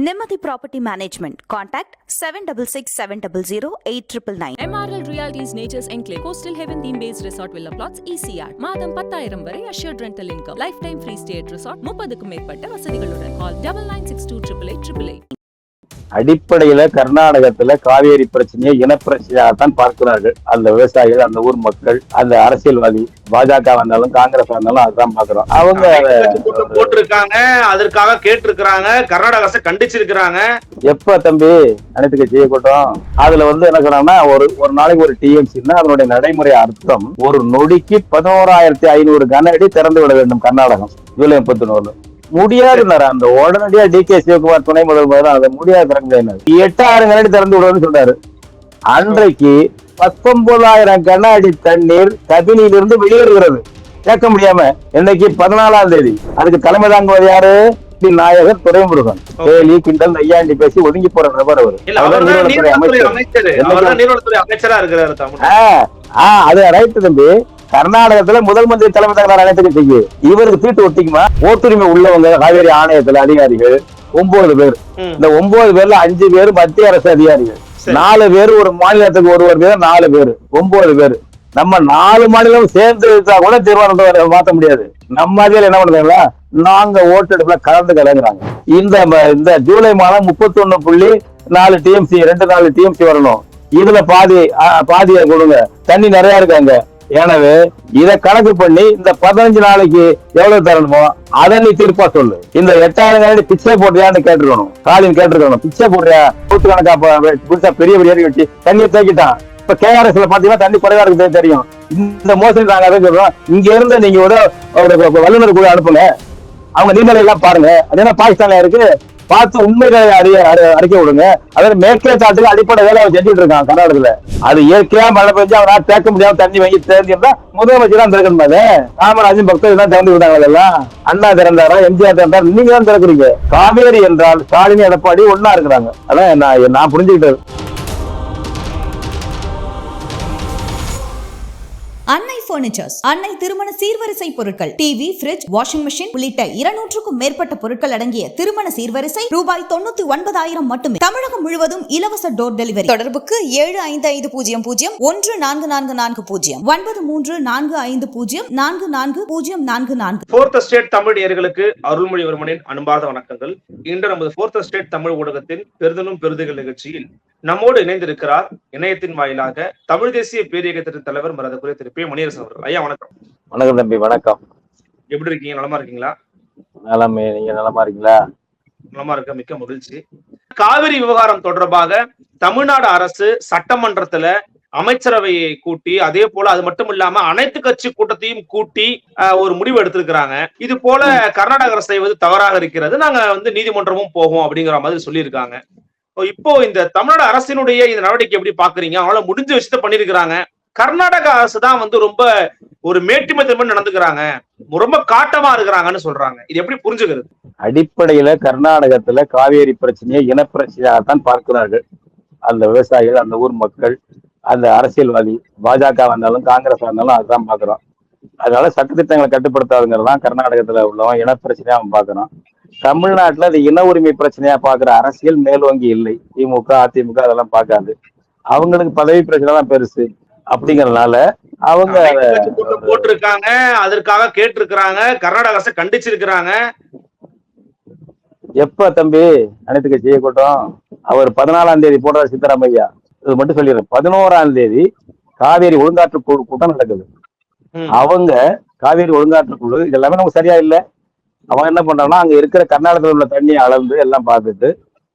Nimati Property Management. Contact 766 MRL Realty's Nature's Enclave, Coastal Heaven theme based resort villa plots, ECR. மாதம் பத்தாயிரம் வரை assured rental income. Lifetime free stay at resort. முப்பதுக்கும் மேற்பட்ட வசதிகளுடன். Call double nine six two triple eight triple eight. அடிப்படையில கர்நாடகத்துல காவேரி பிரச்சனையை இனப்பிரச்சனையாகத்தான் பார்க்கிறார்கள். அந்த விவசாயிகள் அந்த ஊர் மக்கள் அந்த அரசியல்வாதி பாஜக வந்தாலும் காங்கிரஸ் வந்தாலும் அதுதான் பாக்குறோம் அவங்க போட்டிருக்காங்க. அதற்காக கேட்டிருக்கிறாங்க. கர்நாடக அரசை கண்டிச்சிருக்கிறாங்க. எப்ப தம்பி? அனைத்து கட்சி கூட்டம். அதுல வந்து என்ன சொன்னாங்கன்னா ஒரு ஒரு நாளைக்கு ஒரு டிஎம்சின்னா அதனுடைய நடைமுறை அர்த்தம் ஒரு நொடிக்கு பதினோராயிரத்தி ஐநூறு கன அடி திறந்து விட வேண்டும் கர்நாடகம். ஜூலை முப்பத்தி ஒண்ணு முடியாதுன்னாரு அந்த உடனடியா டி கே சிவகுமார் துணை முதல்வர் அதை முடியாது திறக்க முடியாது எட்டாயிரம் கன அடி திறந்து விடுவோம்னு சொன்னாரு. அன்றைக்கு பத்தொன்பதாயிரம் கன அடி தண்ணீர் கபினியிலிருந்து வெளியேறுகிறது. கேட்க முடியாம இன்னைக்கு பதினாலாம் தேதி. அதுக்கு தலைமை தாங்குவது யாரு. நாயகர் துறைமுருகன் கேலி கிண்டல் நையாண்டி பேசி ஒதுங்கி போற நபர் அவர். அமைச்சர். அமைச்சர். இருக்கிறாரு அது ரைட் தம்பி. கர்நாடகத்துல முதல் மந்திரி தலைமை தகவல் அனைத்து கட்சிக்கு இவருக்கு தீட்டு ஒட்டிக்குமா? ஓட்டுரிமை உள்ளவங்க காவேரி ஆணையத்துல அதிகாரிகள் ஒன்பது பேர். இந்த ஒன்பது பேர்ல அஞ்சு பேர் மத்திய அரசு அதிகாரிகள். நாலு பேர் ஒரு மாநிலத்துக்கு ஒருவர் பேர் நாலு பேர். ஒன்பது பேர். நம்ம நாலு மாநிலம் சேர்ந்து இருந்தா கூட தீர்மானத்தை மாத்த முடியாது. நம்ம அதில் என்ன பண்றாங்களா நாங்க ஓட்டெடுப்புல கலந்து கலங்குறாங்க. இந்த இந்த ஜூலை மாதம் முப்பத்தி ஒண்ணு புள்ளி நாலு டிஎம்சி ரெண்டு நாலு டிஎம்சி வரணும். இதுல பாதி பாதியை கொடுங்க. தண்ணி நிறைய இருக்காங்க எனவே இதை கணக்கு பண்ணி இந்த பதினஞ்சு நாளைக்கு எவ்வளவு தரணுமோ அதை நீ தீர்ப்பா சொல்லு. இந்த எட்டாயிரம் கணக்கு பிச்சை போடுறியான்னு கேட்டுருக்கணும். காலின் கேட்டுருக்கணும். பிச்சை போடுறியா? நூத்து கணக்கா புதுசா பெரிய பெரிய கட்டி தண்ணியை தேக்கிட்டான். இப்ப கேஆர்எஸ்ல பாத்தீங்கன்னா தண்ணி குறைவா இருக்குது தெரியும். இந்த மோசடி நாங்க அதை சொல்றோம். இங்க இருந்து நீங்க ஒரு ஒரு வல்லுநர் கூட அனுப்புங்க. அவங்க நீர்நிலை எல்லாம் பாருங்க. அது என்ன பாகிஸ்தான்ல இருக்கு? பார்த்து உண்மைகளை அறிய அறி- அறிக்கை விடுங்க அதாவது மேற்கே சாட்டுக்கு அடிப்படை வேலை அவன் செஞ்சுட்டு இருக்கான் கர்நாடகத்துல. அது இயற்கையா மழை பெஞ்சு அவனால தேக்க முடியாம தண்ணி வாங்கி தெரிஞ்சிருந்தா முதலமைச்சர் தான் திறக்கணும் அது? காமராஜன் பக்தர்கள் தான் திறந்து விட்டாங்க அதெல்லாம். அண்ணா திறந்தாரா எம்ஜிஆர் திறந்தாரா? நீங்க தான் திறக்குறீங்க. காவேரி என்றால் ஸ்டாலின் எடப்பாடி ஒன்னா இருக்கிறாங்க. அதான் நான் நான் புரிஞ்சுக்கிட்டது. அன்னை பர்னிச்சர்ஸ் அன்னை திருமண சீர்வரிசை பொருட்கள் டிவி பிரிட்ஜ் வாஷிங் மிஷின் உள்ளிட்ட இருநூற்றுக்கும் மேற்பட்ட பொருட்கள் அடங்கிய திருமண சீர்வரிசை ரூபாய் தொண்ணூத்தி ஒன்பதாயிரம் மட்டுமே. தமிழகம் முழுவதும் இலவச டோர் டெலிவரி தொடர்புக்கு ஏழு ஐந்து ஐந்து பூஜ்ஜியம் பூஜ்ஜியம் ஒன்று நான்கு நான்கு நான்கு பூஜ்ஜியம் ஒன்பது மூன்று நான்கு ஐந்து பூஜ்ஜியம் நான்கு நான்கு பூஜ்ஜியம் நான்கு நான்கு. போர்த் ஸ்டேட் தமிழர்களுக்கு அருள்மொழிவர்மனின் அன்பார்ந்த வணக்கங்கள். இன்று நமது போர்த் ஸ்டேட் தமிழ் ஊடகத்தின் பெருதலும் பெருதுகள் நிகழ்ச்சியில் நம்மோடு இணைந்திருக்கிறார் இணையத்தின் வாயிலாக தமிழ் தேசிய பேரியக்கத்தின் தலைவர் மரதக்குரிய திரு. பி. மணியரசன் அவர்கள். ஐயா வணக்கம். வணக்கம் தம்பி வணக்கம். எப்படி இருக்கீங்க? நலமா இருக்கீங்களா? நலமே. நீங்க நலமா இருக்கீங்களா? நலமா இருக்க மிக்க மகிழ்ச்சி. காவிரி விவகாரம் தொடர்பாக தமிழ்நாடு அரசு சட்டமன்றத்துல அமைச்சரவையை கூட்டி அதே போல அது மட்டும் இல்லாம அனைத்து கட்சி கூட்டத்தையும் கூட்டி ஒரு முடிவு எடுத்திருக்கிறாங்க. இது போல கர்நாடக அரசு செய்வது தவறாக இருக்கிறது. நாங்க வந்து நீதிமன்றமும் போவோம் அப்படிங்கிற மாதிரி சொல்லியிருக்காங்க. இப்போ இப்போ இந்த தமிழ்நாடு அரசினுடைய இந்த நடவடிக்கை எப்படி பாக்குறீங்க? அவங்களால முடிஞ்ச விஷயத்த பண்ணிருக்கிறாங்க கர்நாடக அரசு தான் வந்து ரொம்ப ஒரு மேட்டுமை தன்மை நடந்துக்கிறாங்க. ரொம்ப காட்டமா இருக்கிறாங்கன்னு சொல்றாங்க. இது எப்படி புரிஞ்சுக்கிறது? அடிப்படையில கர்நாடகத்துல காவேரி பிரச்சனையை இனப்பிரச்சனையாகத்தான் பார்க்கிறார்கள். அந்த விவசாயிகள் அந்த ஊர் மக்கள் அந்த அரசியல்வாதி பாஜக வந்தாலும் காங்கிரஸ் வந்தாலும் அதுதான் பாக்குறோம் அதனால சட்டத்திட்டங்களை கட்டுப்படுத்தாதுங்கிறதான் கர்நாடகத்துல உள்ளவன் இனப்பிரச்சனையா அவன் பாக்குறான் தமிழ்நாட்டுல அது இன உரிமை பிரச்சனையா பாக்குற அரசியல் மேலோங்கி இல்லை. திமுக அதிமுக அதெல்லாம் பார்க்காது. அவங்களுக்கு பதவி பிரச்சனை தான் பெருசு. அப்படிங்கறதுனால அவங்க போட்டிருக்காங்க அதற்காக கேட்டிருக்கிறாங்க கர்நாடக அரசை கண்டிச்சிருக்கிறாங்க. எப்ப தம்பி? அனைத்து கட்சி கூட்டம். அவர் பதினாலாம் தேதி போடுறாரு சித்தராமையா இது மட்டும் சொல்லிடுறேன். பதினோராம் தேதி காவேரி ஒழுங்காற்று குழு கூட்டம் நடக்குது. அவங்க காவேரி ஒழுங்காற்று குழு இது எல்லாமே நமக்கு சரியா இல்ல அவங்க என்ன பண்றாங்கன்னா அங்க இருக்கிற கர்நாடகத்தில் உள்ள தண்ணியை அளந்து எல்லாம் பார்த்துட்டு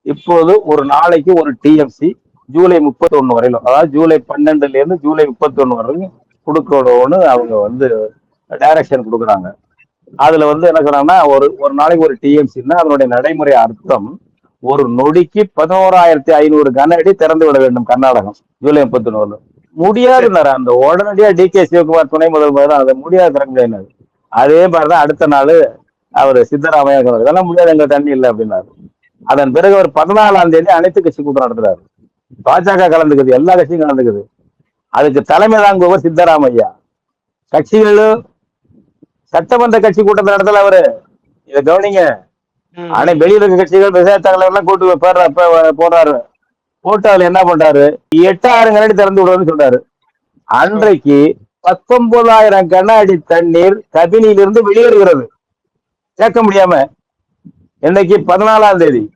இப்போது ஒரு நாளைக்கு ஒரு டிஎம்சி ஜூலை முப்பத்தி ஒண்ணு வரையிலும் அதாவது ஜூலை பன்னெண்டுல இருந்து ஜூலை முப்பத்தி ஒன்று வரைக்கும் கொடுக்கணும்னு அவங்க வந்து டைரக்ஷன் கொடுக்குறாங்க. அதுல வந்து என்ன சொல்றாங்கன்னா ஒரு ஒரு நாளைக்கு ஒரு டிஎம்சின்னா அதனுடைய நடைமுறை அர்த்தம் ஒரு நொடிக்கு பதினோராயிரத்தி ஐநூறு கன அடி திறந்து விட வேண்டும் கர்நாடகம் ஜூலை முப்பத்தி ஒன்று முடியாதுன்னாரு அந்த உடனடியா டி கே சிவகுமார் துணை முதல்வர் அதை முடியாது திறக்க முடியாது அதே மாதிரிதான் அடுத்த நாள் அவர் சித்தராமையா சொன்னார் இதெல்லாம் முடியாது எங்க தண்ணி இல்லை அப்படின்னாரு. அதன் பிறகு அவர் பதினாலாம் தேதி அனைத்து கட்சி கூட்டம் நடத்துறாரு. பாஜக கலந்துக்குது எல்லா கட்சியும் கலந்துக்குது. அதுக்கு தலைமை தாங்குபவர் சித்தராமையா. கட்சிகளும் சட்டமன்ற கட்சி கூட்டத்தை நடத்தல அவரு. இத கவனிங்க. ஆனா வெளியில இருக்க கட்சிகள் விவசாய தகவல் எல்லாம் கூட்டு போடுறாரு. போட்டு அதுல என்ன பண்றாரு? எட்டாயிரம் கண்ணாடி திறந்து விடுறதுன்னு சொல்றாரு. அன்றைக்கு பத்தொன்பதாயிரம் கண்ணாடி தண்ணீர் கபினியிலிருந்து வெளியேறுகிறது. கேட்க முடியாம. இன்னைக்கு பதினாலாம் தேதி.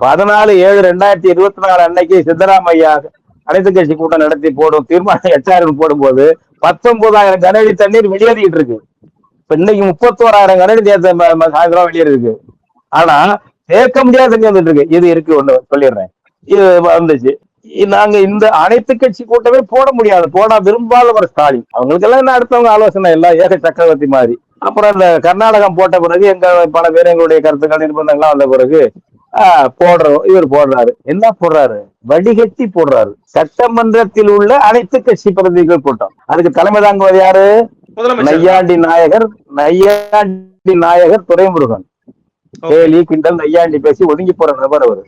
பதினாலு ஏழு ரெண்டாயிரத்தி இருபத்தி நாலு அன்னைக்கு சித்தராமையா அனைத்து கட்சி கூட்டம் நடத்தி போடும் தீர்மானம் எட்டாயிரம் போடும்போது பத்தொன்பதாயிரம் கனஅடி தண்ணீர் வெளியேறிட்டு இருக்கு. இப்ப இன்னைக்கு முப்பத்தோராயிரம் கனஅடி நேத்து ம- ம- வெளியேறிருக்கு. ஆனா சேர்க்க முடியாத தண்ணி வந்துட்டு இருக்கு இது இருக்கு ஒண்ணு சொல்லிடுறேன். இது வந்துச்சு. நாங்க இந்த அனைத்து கட்சி கூட்டமே போட முடியாது. போட விரும்பாத ஒரு ஸ்டாலின். அவங்களுக்கு எல்லாம் என்ன அடுத்தவங்க ஆலோசனை? இல்ல ஏக சக்கரவர்த்தி மாதிரி. அப்புறம் இந்த கர்நாடகம் போட்ட பிறகு எங்க பல பேர் எங்களுடைய கருத்துக்கள் நிர்பந்தங்கள்லாம் வந்த பிறகு போடுறோம் இவர் போடுறாரு. என்ன போடுறாரு? வடிகட்டி போடுறாரு. சட்டமன்றத்தில் உள்ள அனைத்து கட்சி பிரதிநிதிகள் கூட்டம். அதுக்கு தலைமை தாங்குவது யாரு? நையாண்டி நாயகர் நையாண்டி நாயகர் துரைமுருகன். Okay. கேலி கிண்டல் நையாண்டி பேசி ஒதுங்கி போற நபர் அவர்.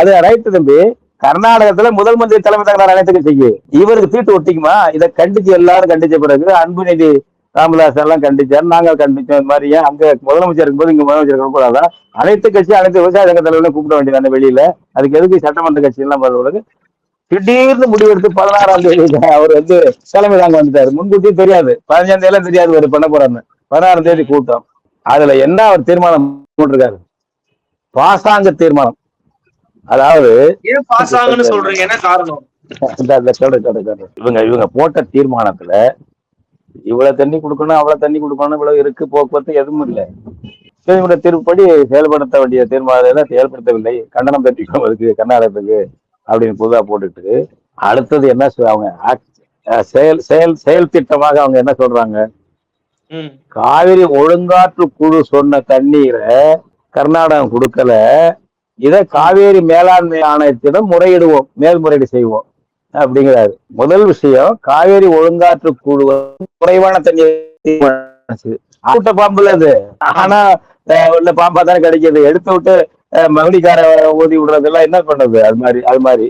அது ரைட் தம்பி. கர்நாடகத்துல முதல் மந்திரி தலைமை தகராறு அனைத்து கட்சிக்கு. இவருக்கு தீட்டு ஒட்டிக்குமா? இதை கண்டிச்சு எல்லாரும் கண்டிச்ச பிறகு அன்புநிதி ராமதாஸ் எல்லாம் கண்டிச்சார். நாங்க கண்டிச்சோம். இந்த மாதிரி ஏன் அங்க முதலமைச்சர் இருக்கும்போது இங்க முதலமைச்சர் இருக்கக்கூடாதா? அனைத்து கட்சி அனைத்து விவசாய சங்க தலைவர்களையும் கூப்பிட வேண்டியதானே வெளியில. அதுக்கு எதுக்கு சட்டமன்ற கட்சி எல்லாம் வருவது திடீர்னு முடிவெடுத்து பதினாறாம் தேதி அவர் வந்து தலைமை தாங்க வந்துட்டாரு. முன்கூட்டியே தெரியாது. பதினஞ்சாம் தேதி எல்லாம் தெரியாது ஒரு பண்ண போறாருன்னு. பதினாறாம் தேதி கூட்டம். அதுல என்ன அவர் தீர்மானம் போட்டிருக்காரு? பாசாங்க தீர்மானம். அதாவது சொல்றீங்க? என்ன காரணம். இவங்க இவங்க போட்ட தீர்மானத்துல இவ்வளவு தண்ணி கொடுக்கணும் அவ்வளவு தண்ணி கொடுக்கணும் இவ்வளவு இருக்கு போக்குவரத்து எதுவும் இல்லை. இவங்க திருப்படி செயல்படுத்த வேண்டிய தீர்மானத்தை செயல்படுத்தவில்லை. கண்டனம் தெரிவிக்கும் இருக்கு கர்நாடகத்துக்கு அப்படின்னு புதுதா போட்டுட்டு அடுத்தது என்ன அவங்க செயல் செயல் செயல் திட்டமாக அவங்க என்ன சொல்றாங்க. காவிரி ஒழுங்காற்று குழு சொன்ன தண்ணீரை கர்நாடகம் கொடுக்கல. இத காவேரி மேலாண்மை ஆணையத்திடம் முறையிடுவோம் மேல்முறையீடு செய்வோம். அப்படிங்கிறாரு. முதல் விஷயம் காவேரி ஒழுங்காற்று குழு குறைவான தண்ணீர் கூட்ட பாம்புல அது. ஆனா உள்ள பாம்பா தானே கிடைக்குது. எடுத்து விட்டு மகளிக்கார மகுடிக்கார ஊதி விடுறதெல்லாம் என்ன பண்ணுது? அது மாதிரி அது மாதிரி.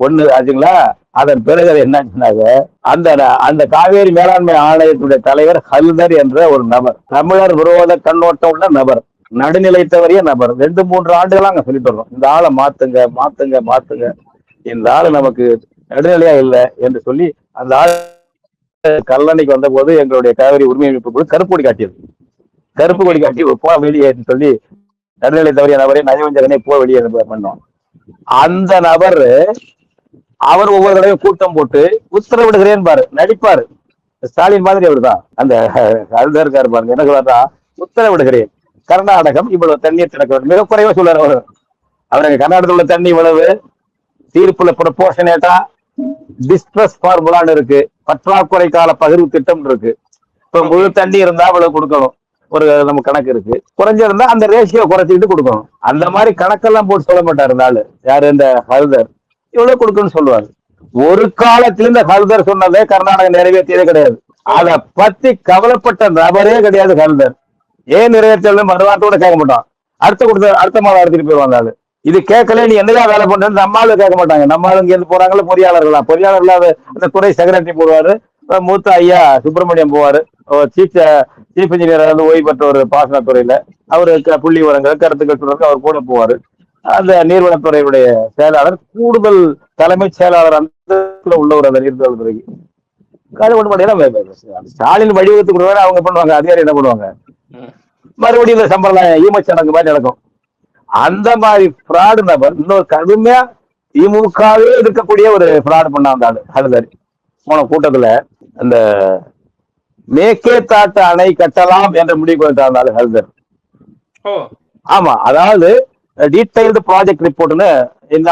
ஒண்ணு ஆச்சுங்களா அதன் பிறகு அது என்னாச்சுனாக்க அந்த அந்த காவேரி மேலாண்மை ஆணையத்துடைய தலைவர் ஹல்தர் என்ற ஒரு நபர் தமிழர் விரோத கண்ணோட்டம் உள்ள நபர் நடுநிலை தவறிய நபர். ரெண்டு மூன்று ஆண்டுகளாக அங்க சொல்லிட்டு வர்றோம். இந்த ஆளை மாத்துங்க மாத்துங்க மாத்துங்க. இந்த ஆளு நமக்கு நடுநிலையா இல்லை என்று சொல்லி அந்த ஆள் கல்லணைக்கு வந்த போது எங்களுடைய காவிரி உரிமை அமைப்பு குழு கருப்பு கொடி காட்டியது. கருப்பு கொடி காட்டி போ வெளியே சொல்லி நடுநிலை தவறிய நபரை நயவஞ்சகனே போ வெளியே பண்ணோம். அந்த நபர் அவர் ஒவ்வொரு தடவையும் கூட்டம் போட்டு உத்தரவிடுகிறேன் பாரு நடிப்பாரு. ஸ்டாலின் மாதிரி அவர்தான். அந்த அழுதா இருக்காரு பாருங்க என்ன சொல்றாரா உத்தரவிடுகிறேன். கர்நாடகம் இவ்வளவு தண்ணீர் திறக்க வேண்டும். மிக குறைவா சொல்றாரு அவர். அவருக்கு கர்நாடகத்தில் உள்ள தண்ணி இவ்வளவு. தீர்ப்புல ப்ரொபோர்ஷனேட்டா டிஸ்ட்ரஸ் ஃபார்முலான்னு இருக்கு. பற்றாக்குறை கால பகிர்வு திட்டம் இருக்கு. இப்ப முழு தண்ணி இருந்தா அவ்வளவு கொடுக்கணும். ஒரு நம்ம கணக்கு இருக்கு. குறைஞ்சிருந்தா அந்த ரேஷியோ குறைச்சிக்கிட்டு கொடுக்கணும். அந்த மாதிரி கணக்கெல்லாம் போட்டு சொல்ல மாட்டாரு நாள் யாரு? இந்த ஹல்தர். இவ்வளவு கொடுக்கணும்னு சொல்லுவாரு. ஒரு காலத்துல இந்த ஹல்தர் சொன்னதே கர்நாடகம் நிறைவேற்றியதே கிடையாது. அத பத்தி கவலைப்பட்ட நபரே கிடையாது ஹல்தர். ஏன் நிறைவேற்றல கூட கேட்க மாட்டான். அடுத்த கொடுத்த அடுத்த மாதம் எடுத்துட்டு போயிருவாங்க ஆளு. இது கேட்கல நீ என்னதான் வேலை பண்றது நம்ம ஆளு கேட்க மாட்டாங்க. நம்ம ஆளு இங்க இருந்து போறாங்களா பொறியாளர்களா? பொறியாளர்களா அந்த துறை செக்ரட்டரி போடுவாரு மூத்த ஐயா சுப்பிரமணியம் போவாரு. சீஃப் சீஃப் இன்ஜினியர் வந்து ஓய்வு பெற்ற ஒரு பாசன துறையில அவரு புள்ளி விவரங்கள் கருத்துக்கள் சொல்றதுக்கு அவர் கூட போவாரு. அந்த நீர்வளத்துறையுடைய செயலாளர் கூடுதல் தலைமைச் செயலாளர் அந்த உள்ளவர் அந்த நீர்வளத்துறைக்கு. அது ஒண்ணு பண்ணீங்கன்னா ஸ்டாலின் வடிவத்துக்கு அவங்க பண்ணுவாங்க அதிகாரி என்ன பண்ணுவாங்க. மறுபடியும் இந்த சம்பிரதாயம் ஈமச் சடங்கு மாதிரி நடக்கும். அந்த மாதிரி ஃப்ராடு நபர் இன்னொரு கடுமையா திமுகவே இருக்கக்கூடிய ஒரு ஃப்ராடு பண்ண வந்தாரு ஹல்தர் போன கூட்டத்துல அந்த மேக்கே தாட்டு அணை கட்டலாம் என்ற முடிவு வந்தாரு ஹல்தர். ஓ. ஆமா அதாவது டீடைல்டு ப்ராஜெக்ட் ரிப்போர்ட்னு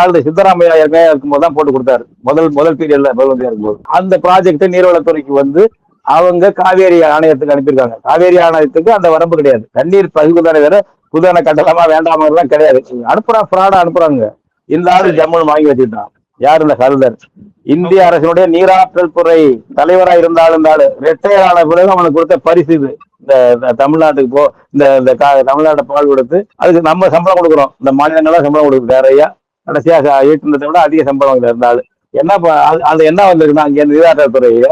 ஆளு சித்தராமையா ஏற்கனவே இருக்கும்போது தான் போட்டு கொடுத்தாரு. முதல் முதல் பீரியட்ல முதல் இருக்கும்போது. அந்த ப்ராஜெக்ட் நீர்வளத்துறைக்கு வந்து அவங்க காவேரி ஆணையத்துக்கு அனுப்பியிருக்காங்க. காவேரி ஆணையத்துக்கு அந்த வரம்பு கிடையாது. தண்ணீர் பகிர்வு தானே வேற புது அணை கட்டலாமா வேண்டாமா எல்லாம் கிடையாது. அனுப்புறான் ஃப்ராடா அனுப்புறாங்க இந்த ஆளு ஜம்முன்னு வாங்கி வச்சுட்டான் யார் இந்த ஹல்தர் இந்திய அரசினுடைய நீராற்றல் துறை தலைவரா இருந்தாலும் இந்த ஆளு ரிட்டையர் ஆன பிறகு அவனுக்கு கொடுத்த பரிசு இது. இந்த தமிழ்நாட்டுக்கு போ இந்த இந்த தமிழ்நாட்டை பால் கொடுத்து அதுக்கு நம்ம சம்பளம் கொடுக்குறோம். இந்த மாநிலங்கள்லாம் சம்பளம் கொடுக்குது. நிறைய கடைசியாக ஈட்டுனதை விட அதிக சம்பளம் ஆளு. என்ன அது- என்ன வந்திருக்குன்னா அங்க நீராற்றல் துறையில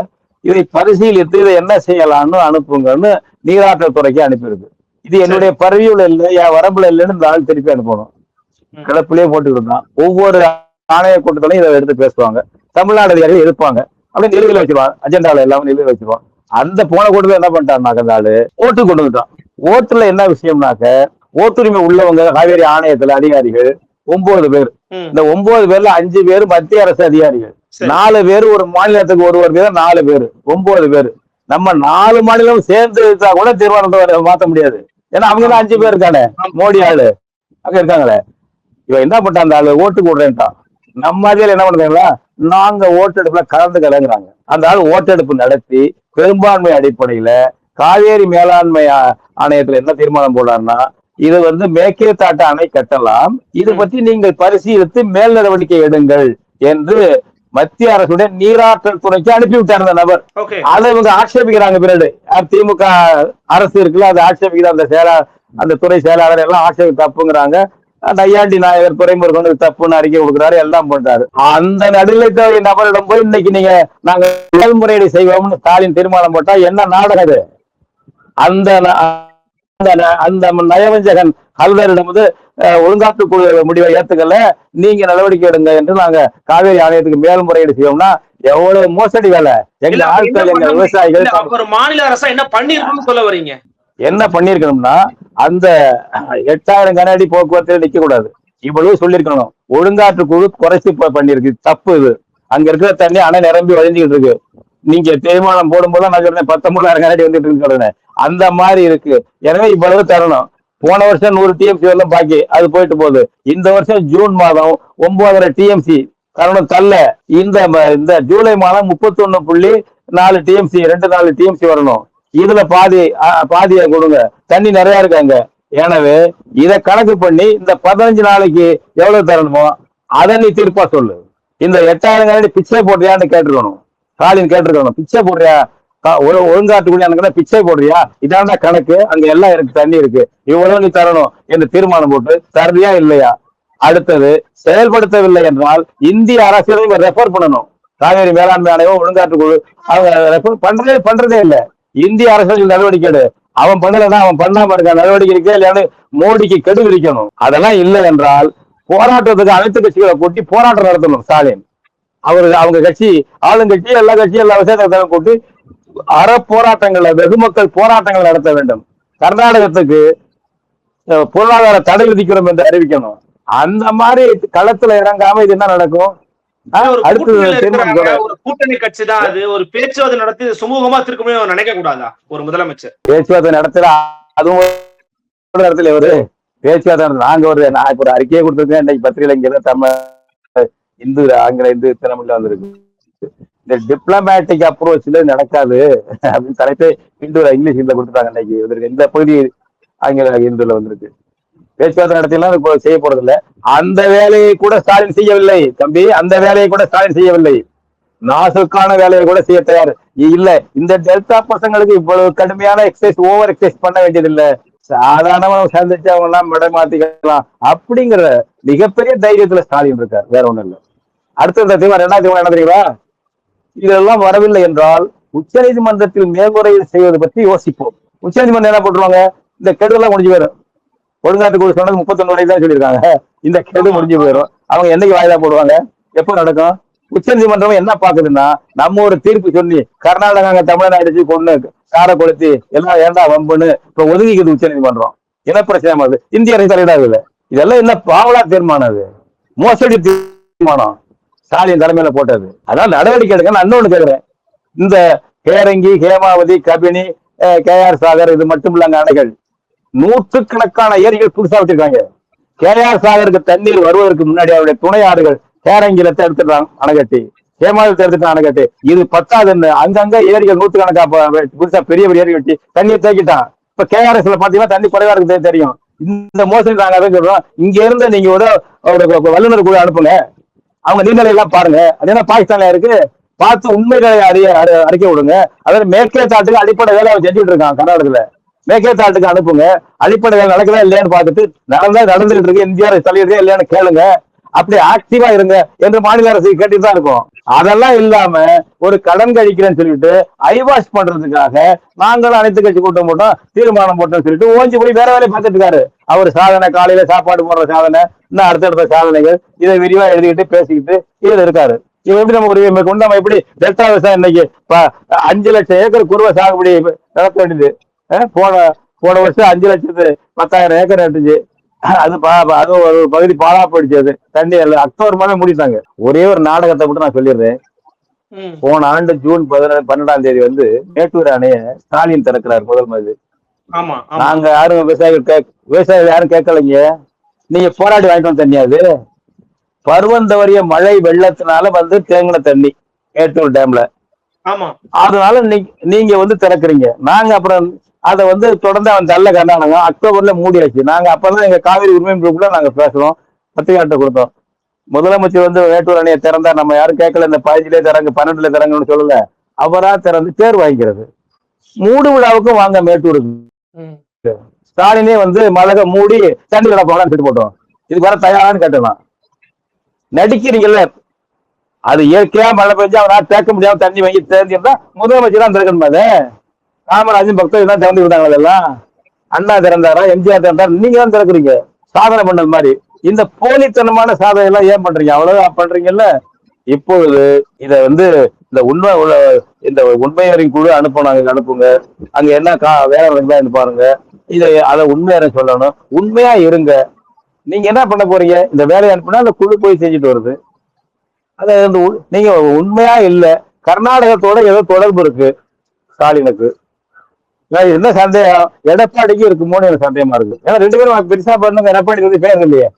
இதை பரிசீலித்து இதை என்ன செய்யலாம்னு அனுப்புங்கன்னு நீராற்றல் துறைக்கு அனுப்பியிருக்கு. இது என்னுடைய பரிவியுள்ள இல்லை என் வரம்புல இல்லைன்னு இந்த ஆள் திருப்பி அனுப்பணும். ம். கிளப்பிலே போட்டுக்கிட்டு இருந்தான் ஒவ்வொரு ஆணைய கூட்டத்திலையும் இதை எடுத்து பேசுவாங்க. தமிழ்நாடு அதிகாரிகள் எடுப்பாங்க அப்படியே நிலுவையில் வச்சிருவாங்க. அஜெண்டால எல்லாமே நிலுவையில் வச்சிருவாங்க. அந்த போன கூட்டத்தில் என்ன பண்ணிட்டாருனாக்க அந்த ஆளு? ஓட்டு கொண்டு வந்துட்டான். ஓட்டுல என்ன விஷயம்னாக்க ஓட்டுரிமை உள்ளவங்க காவேரி ஆணையத்துல அதிகாரிகள் ஒன்பது பேர். இந்த ஒன்பது பேர்ல அஞ்சு பேர் மத்திய அரசு அதிகாரிகள். நாலு பேர் ஒரு மாநிலத்துக்கு ஒருவர் பேர் நாலு பேர். ஒன்பது பேர். நம்ம நாலு மாநிலம் சேர்ந்து இருந்தா கூட தீர்மானத்தை மாத்த முடியாது. ஏன்னா அவங்க தான் அஞ்சு பேர் இருக்கானே மோடி ஆளு. அங்க இருக்காங்களே. இவன் என்ன பண்ணிட்டான் அந்த ஆளு? ஓட்டு போடுறேன்ட்டான் நம்ம அதில் என்ன பண்ணுறாங்களா நாங்க ஓட்டெடுப்புல கலந்து கலங்குறாங்க. அந்த ஆள் ஓட்டெடுப்பு நடத்தி பெரும்பான்மை அடிப்படையில காவேரி மேலாண்மை ஆணையத்துல என்ன தீர்மானம் போடாருன்னா இது வந்து மேற்கே தாட்ட அணை கட்டலாம். இது பற்றி நீங்கள் பரிசீலித்து மேல் நடவடிக்கை எடுங்கள் என்று மத்திய அரசுடைய நீராற்றல் துறைக்கு அனுப்பி விட்டார் அந்த நபர். அதை இவங்க ஆட்சேபிக்கிறாங்க பின்னாடி திமுக அரசு இருக்குல்ல அதை ஆட்சேபிக்கிற அந்த செயலா அந்த துறை செயலாளர் எல்லாம் ஆட்சேபி தப்புங்கிறாங்க. நையாண்டி நாயகர் துறைமுருகன் தப்புன்னு அறிக்கை கொடுக்குறாரு எல்லாம் பண்றாரு. அந்த நடுநிலைத்துறை நபரிடம் போய் இன்னைக்கு நீங்க நாங்க மேல்முறையீடு செய்வோம்னு ஸ்டாலின் தீர்மானம் போட்டா என்ன நாடகம் அது? அந்த அந்த நயவஞ்சகன் ஹல்தரிடம் வந்து ஒழுங்காற்று குழு முடிவை ஏத்துக்கல. நீங்க நடவடிக்கை எடுங்க என்று நாங்க காவேரி ஆணையத்துக்கு மேல்முறையீடு செய்வோம்னா எவ்வளவு மோசடி வேலை. எங்க ஆட்கள் எங்க விவசாயிகள் மாநில அரசா என்ன பண்ணிருக்குன்னு சொல்ல வரீங்க? என்ன பண்ணிருக்கணும்னா அந்த எட்டாயிரம் கனஅடி போக்குவரத்துல நிக்க கூடாது. இவ்வளவு சொல்லிருக்கணும். ஒழுங்காற்று குழு குறைச்சு பண்ணிருக்கு. தப்பு இது. அங்க இருக்கிற தண்ணி அணை நிரம்பி வழிஞ்சுக்கிட்டு இருக்கு. நீங்க தேய்மானம் போடும்போது நான் சொல்றேன் பத்தொன்பதாயிரம் கனஅடி வந்துட்டு இருக்கு அந்த மாதிரி இருக்கு. எனவே இவ்வளவு தரணும். போன வருஷம் நூறு டிஎம்சி வரலாம் பாக்கி. அது போயிட்டு போகுது. இந்த வருஷம் ஜூன் மாதம் ஒன்பதரை டிஎம்சி காரணம் தள்ள. இந்த ம- இந்த ஜூலை மாதம் முப்பத்தொன்னு புள்ளி நாலு டிஎம்சி ரெண்டு நாலு டிஎம்சி வரணும். இதுல பாதி பாதியை கொடுங்க. தண்ணி நிறைய இருக்காங்க எனவே இதை கணக்கு பண்ணி இந்த பதினஞ்சு நாளைக்கு எவ்வளவு தரணுமோ அதை நீ தீர்ப்பா சொல்லு. இந்த எட்டாயிரம் பிச்சை போடுறியான்னு கேட்டுருக்கணும். ஸ்டாலின் கேட்டிருக்கணும். பிச்சை போடுறியா? கா- ஒழு- ஒழுங்காட்டுக்குள்ள எனக்கு பிச்சை போடுறியா? இதாண்டா கணக்கு. அங்க எல்லாம் இருக்கு தண்ணி இருக்கு. இவ்வளவு நீ தரணும் என்று தீர்மானம் போட்டு தருறியா இல்லையா? அடுத்தது செயல்படுத்தவில்லை என்றால் இந்திய அரசியலை ரெஃபர் பண்ணணும். காவேரி மேலாண்மை ஆணையம் ஒழுங்காற்று குழு அவங்க ரெஃபர் பண்றதே பண்றதே இல்லை. இந்திய அரசியல் நடவடிக்கை எடு. அவன் பண்ணலன்னா அவன் பண்ணாம இருக்க நடவடிக்கை இருக்கே இல்லையான்னு மோடிக்கு கெடு விதிக்கணும் அதெல்லாம் இல்லை என்றால் போராட்டத்துக்கு அனைத்து கட்சிகளை கூட்டி போராட்டம் நடத்தணும் ஸ்டாலின். அவரு அவங்க கட்சி ஆளுங்கட்சி எல்லா கட்சியும் எல்லா விஷயத்தை கூட்டி அற போராட்டங்களை வெகுமக்கள் போராட்டங்கள் நடத்த வேண்டும். கர்நாடகத்துக்கு பொருளாதார தடை விதிக்கிறோம் என்று அறிவிக்கணும். அந்த மாதிரி களத்துல இறங்காம இது என்ன நடக்கும்? ஒரு ஒரு கூட்டணி கட்சி தான் அது. ஒரு பேச்சுவார்த்தை நடத்தி சுமூகமா திருக்கணும் நினைக்க கூடாதா? ஒரு முதலமைச்சர். பேச்சுவார்த்தை நடத்துற அதுவும் ஒரு இடத்துல பேச்சுவார்த்தை நடத்த- நாங்க ஒரு நான் இப்ப ஒரு அறிக்கையை கொடுத்துருக்கேன். இன்னைக்கு பத்திரிகையில இங்க தமிழ் இந்து ஆங்கில இந்து தினமில்ல வந்திருக்கு. இந்த டிப்ளமேட்டிக் அப்ரோச்ல நடக்காது. அப்படின்னு தலைப்பே இந்து இங்கிலீஷ் இதுல கொடுத்துட்டாங்க இன்னைக்கு. வந்திருக்கு இந்த பகுதி ஆங்கில இந்துல வந்திருக்கு. பேச்சுவார்த்தை நடத்திலாம் செய்ய போறது இல்ல அந்த வேலையை கூட ஸ்டாலின் செய்யவில்லை. தம்பி அந்த வேலையை கூட ஸ்டாலின் செய்யவில்லை. நாசுக்கான வேலையை கூட செய்ய தயார். இல்ல இந்த டெல்டா பசங்களுக்கு இவ்வளவு கடுமையான எக்ஸசைஸ் ஓவர் எக்ஸசைஸ் பண்ண வேண்டியது இல்ல சாதாரணமா சந்திச்சு அவங்க எல்லாம் மடை மாத்திக்கலாம். அப்படிங்கிற மிகப்பெரிய தைரியத்துல ஸ்டாலின் இருக்கார். வேற ஒண்ணும் இல்ல. அடுத்த தீவா தீவிரம். ரெண்டாவது தீவிரம் என்ன தெரியுமா? இதெல்லாம் வரவில்லை என்றால் உச்சநீதிமன்றத்தில் மேல்முறையீடு செய்வது பற்றி யோசிப்போம். உச்சநீதிமன்றம் என்ன போட்டுருவாங்க? இந்த கெடுதெல்லாம் முடிஞ்சு போயிடும் ஒழுங்காட்டு சொன்னது முப்பத்தொன்னு வரை தான் சொல்லியிருக்காங்க. இந்த கெடு முடிஞ்சு போயிடும் அவங்க என்னைக்கு வாய்தா போடுவாங்க? எப்போ நடக்கும்? உச்சநீதிமன்றம் என்ன பாக்குதுன்னா நம்ம ஒரு தீர்ப்பு சொல்லி கர்நாடகாங்க தமிழ்நாடு கொண்டு காரை கொளுத்தி எல்லாம் ஏண்டா வம்புன்னு இப்ப ஒதுங்கிக்குது உச்சநீதிமன்றம் என்ன பிரச்சனை வருது இந்திய அரசு தலையிடாது இதெல்லாம் என்ன பாவலா தீர்மானம் அது? மோசடி தீர்மானம். ஸ்டாலின் தலைமையில போட்டது. அதான் நடவடிக்கை எடுக்க நான் இன்னொன்னு கேக்குறேன். இந்த கேரங்கி ஹேமாவதி கபினி கே ஆர் சாகர் இது மட்டும் இல்லாங்க அணைகள். நூற்றுக்கணக்கான ஏரிகள் புதுசா வச்சிருக்காங்க. கே ஆர் சாகருக்கு தண்ணீர் வருவதற்கு முன்னாடி அவருடைய துணை ஆறுகள் கேரங்கில எடுத்துட்டாங்க அணைக்கட்டி ஹேமாவதி எடுத்துட்டான் அணைக்கட்டு இது பத்தாதுன்னு அங்கங்க ஏரிகள் நூற்றுக்கணக்கா ப- புதுசா பெரிய பெரிய ஏரி வெட்டி தண்ணியை தேக்கிட்டான். இப்ப கேஆர்எஸ்ல பாத்தீங்கன்னா தண்ணி குறைவா இருக்குது தெரியும். இந்த மோசடி நாங்க அதான் சொல்றோம். இங்க இருந்து நீங்க ஒரு ஒரு வல்லுநர் கூட அனுப்புங்க. அவங்க நீர்நிலை எல்லாம் பாருங்க. அது என்ன பாகிஸ்தான்ல இருக்கு. பார்த்து உண்மைகளை அறிய அறி- அறிக்கை விடுங்க. அதாவது மேற்கே தாட்டுக்கு அடிப்படை வேலை அவன் செஞ்சுட்டு இருக்கான் கர்நாடகத்துல. மேற்கே தாட்டுக்கு அனுப்புங்க. அடிப்படை வேலை நடக்குதா இல்லையான்னு பார்த்துட்டு நடந்தா நடந்துகிட்டு இருக்கு. இந்தியா தலையிடுதா இல்லையான்னு கேளுங்க. அப்படி ஆக்டிவா இருங்க என்று மாநில அரசு கேட்டுட்டு தான் இருக்கும். அதெல்லாம் இல்லாம ஒரு கடன் கழிக்கிறேன்னு சொல்லிட்டு ஐவாஷ் பண்றதுக்காக நாங்களும் அனைத்து கட்சி கூட்டம் போட்டோம் தீர்மானம் போட்டோம் சொல்லிட்டு ஓஞ்சி போய் வேற வேலையை பார்த்துட்டு இருக்காரு. அவர் சாதனை காலையில சாப்பாடு போடுற சாதனை இன்னும் அடுத்தடுத்த சாதனைகள் இதை விரிவா எழுதிக்கிட்டு பேசிக்கிட்டு இதுல இருக்காரு. இவன் எப்படி நம்ம ஒரு கொண்டு நம்ம எப்படி டெல்டா விவசாயம் இன்னைக்கு அஞ்சு லட்சம் ஏக்கர் குருவை சாகுபடி நடத்த வேண்டியது போன போன வருஷம் அஞ்சு லட்சத்து பத்தாயிரம் ஏக்கர் நட்டுச்சு அது அது ஒரு பகுதி பாழா போயிடுச்சு அது. தண்ணி எல்லாம் அக்டோபர் மாதம் மூடிட்டாங்க ஒரே ஒரு நாடகத்தை மட்டும் நான் சொல்லிடுறேன். போன ஆண்டு ஜூன் பதினேழு பன்னெண்டாம் தேதி வந்து மேட்டூர் அணைய ஸ்டாலின் திறக்கிறார் முதல் மாதிரி நாங்க யாரும் விவசாயிகள் விவசாயிகள் யாரும் கேட்கலைங்க. நீங்க போராடி வாங்கிட்டு வந்த தண்ணி அது. பருவந்தவரிய மழை வெள்ளத்தினால வந்து தேங்கின தண்ணி மேட்டூர் டேம்ல. ஆமா. அதனால நீங்க வந்து திறக்கிறீங்க. நாங்க அப்புறம் அதை வந்து தொடர்ந்து அவன் தள்ள கண்டானுங்க. அக்டோபர்ல மூடியாச்சு. நாங்க அப்பதான் எங்க காவிரி உரிமை குரூப்ல நாங்க பேசுறோம். பத்திரிகாட்ட கொடுத்தோம். முதலமைச்சர் வந்து மேட்டூர் அணையை திறந்தா நம்ம யாரும் கேட்கல. இந்த பதினஞ்சுல திறங்க பன்னெண்டுல திறங்கன்னு சொல்லல. அவரா திறந்து பேர் வாங்கிக்கிறது. மூடு விழாவுக்கும் வாங்க மேட்டூருக்கு. ஸ்டாலினே வந்து மழக மூடி தண்ணி விட போகலான்னு சொல்லி போட்டோம். இதுக்கு வர தயாரான்னு கேட்டலாம் நடிக்கிறீங்கல்ல? அது இயற்கையா மழை பெஞ்சா அவனால தேக்க முடியாம தண்ணி வாங்கி தேர்ந்திருந்தா முதலமைச்சர் தான் திறக்கணுமா அதை? காமராஜன் பக்தர்கள் தான் திறந்து விட்டாங்க அதெல்லாம் அண்ணா திறந்தாரா? எம்ஜிஆர் திறந்தாரா? நீங்க தான் திறக்குறீங்க. சாதனை பண்ணது மாதிரி. இந்த போலித்தனமான சாதனை எல்லாம் ஏன் பண்றீங்க? அவ்வளவுதான் பண்றீங்கல்ல? இப்பொழுது இத வந்து இந்த உண்மை உள்ள- இந்த உண்மையரின் குழு அனுப்பணும் அனுப்புங்க. அங்க என்ன கா வேலை நடக்குதா பாருங்க. இதை அதை உண்மையார சொல்லணும். உண்மையா இருங்க. நீங்க என்ன பண்ண போறீங்க? இந்த வேலையை அனுப்புனா அந்த குழு போய் செஞ்சுட்டு வருது. அதை நீங்க உண்மையா இல்லை. கர்நாடகத்தோட ஏதோ தொடர்பு இருக்கு. ஸ்டாலினுக்கு. என்ன சந்தேகம்? எடப்பாடிக்கு இருக்குமோன்னு எனக்கு சந்தேகமா இருக்கு. ஏன்னா ரெண்டு பேரும் பெருசா பண்ணுங்க எடப்பாடி வந்து பேர் இல்லையே.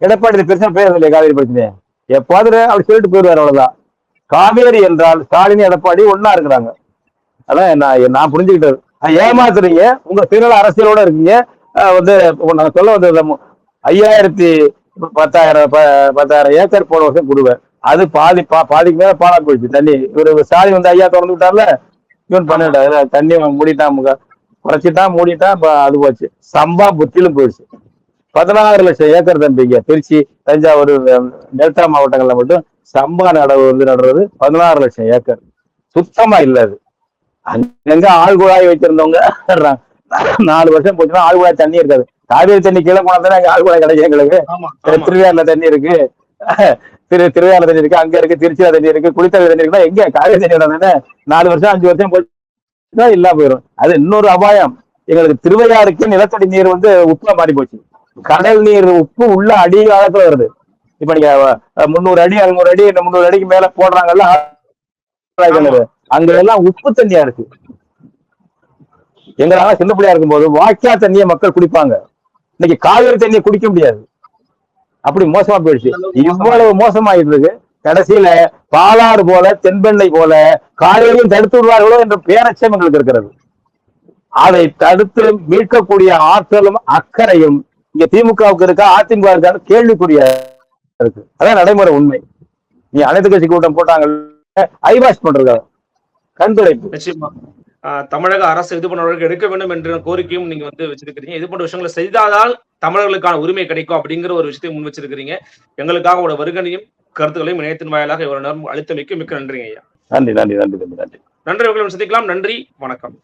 எடப்பாடி பெருசா பேர் இல்லையே காவேரி பிரச்சனையே எப்பாவது அப்படி சொல்லிட்டு போயிருவார் அவ்வளவுதான். காவேரி என்றால் ஸ்டாலின் எடப்பாடி ஒன்னா இருக்கிறாங்க. அதான் நான் நான் புரிஞ்சுக்கிட்டது. ஏமாத்துறீங்க. உங்க திருநெல் அரசியலோட இருக்கீங்க. வந்து நான் சொல்ல வந்தது ஐயாயிரத்தி பத்தாயிரம் ப- பத்தாயிரம் ஏக்கர் போன வருஷம் கொடுவேன். அது பாதி பா பாதிக்கு மேல பாலா போயிடுச்சு. தண்ணி இவரு ஸ்டாலின் வந்து ஐயா திறந்து விட்டார்ல. இவன் பண்ணிட்டாரு தண்ணி அவன் மூடிட்டான் முக- குறைச்சிட்டான் மூடிட்டான் இப்ப அது போச்சு. சம்பா புத்திலும் போயிடுச்சு. பதினாறு லட்சம் ஏக்கர் தம்பிங்க திருச்சி தஞ்சாவூர் டெல்டா மாவட்டங்கள்ல மட்டும் சம்பா நடவு வந்து நடுறது பதினாறு லட்சம் ஏக்கர். சுத்தமா இல்ல அது. அங்கங்க ஆள் குழாய் வச்சிருந்தவங்க நடுறாங்க. நாலு வருஷம் போச்சுன்னா ஆள் குழாய் தண்ணி இருக்காது. காவேரி தண்ணி கீழே போனா அங்க ஆள் குழாய் கிடைக்கும் எங்களுக்கு. திருவையாறுல தண்ணி இருக்கு. திரு திருவையாளர் தண்ணி இருக்கு அங்க இருக்கு திருச்சியில தண்ணி இருக்கு குளித்தலை தண்ணி இருக்குன்னா எங்க காவேரி தண்ணி தானே நாலு வருஷம் அஞ்சு வருஷம் போச்சுன்னா இல்லா போயிடும் அது இன்னொரு அபாயம். எங்களுக்கு திருவையாருக்கு நிலத்தடி நீர் வந்து உப்புல மாறி போச்சு. கடல் நீர் உப்பு உள்ள அடி காலத்துல வருது. இப்ப நீங்க முந்நூறு அடி அறுநூறு அடி முந்நூறு அடிக்கு மேல போடுறாங்கல்ல அங்க எல்லாம் உப்பு தண்ணியா இருக்கு. எங்களால சின்ன பிள்ளையா இருக்கும்போது வாக்கியா தண்ணியை மக்கள் குடிப்பாங்க. இன்னைக்கு காவிரி தண்ணியை குடிக்க முடியாது. அப்படி மோசமா போயிடுச்சு. இவ்வளவு மோசமாயிட்டு இருக்கு கடைசியில பாலாறு போல தென்பெண்ணை போல காவேரியும் தடுத்து விடுவார்களோ என்ற பேரச்சம் எங்களுக்கு இருக்கிறது. அதை தடுத்து மீட்கக்கூடிய ஆற்றலும் அக்கறையும் இங்க திமுகவுக்கு இருக்கா அதிமுக இருக்கா கேள்விக்குரிய இருக்கு. அதான் நடைமுறை உண்மை. நீ அனைத்து கட்சி கூட்டம் போட்டாங்க ஐவாஷ் பண்றது கண் துடைப்பு. நிச்சயமா. ஆஹ் தமிழக அரசு இது போன்றவர்களுக்கு எடுக்க வேண்டும் என்ற கோரிக்கையும் நீங்க வந்து வச்சிருக்கிறீங்க. இது போன்ற விஷயங்களை செய்தால் தமிழர்களுக்கான உரிமை கிடைக்கும் அப்படிங்கிற ஒரு விஷயத்தை முன் வச்சிருக்கிறீங்க. எங்களுக்காக உங்களோட வருகனையும் கருத்துக்களையும் இணையத்தின் வாயிலாக இவ்வளவு நேரம் அளித்தமைக்கு மிக்க நன்றிங்க ஐயா. நன்றி நன்றி நன்றி நன்றி நன்றி. சந்திக்கலாம். நன்றி வணக்கம்.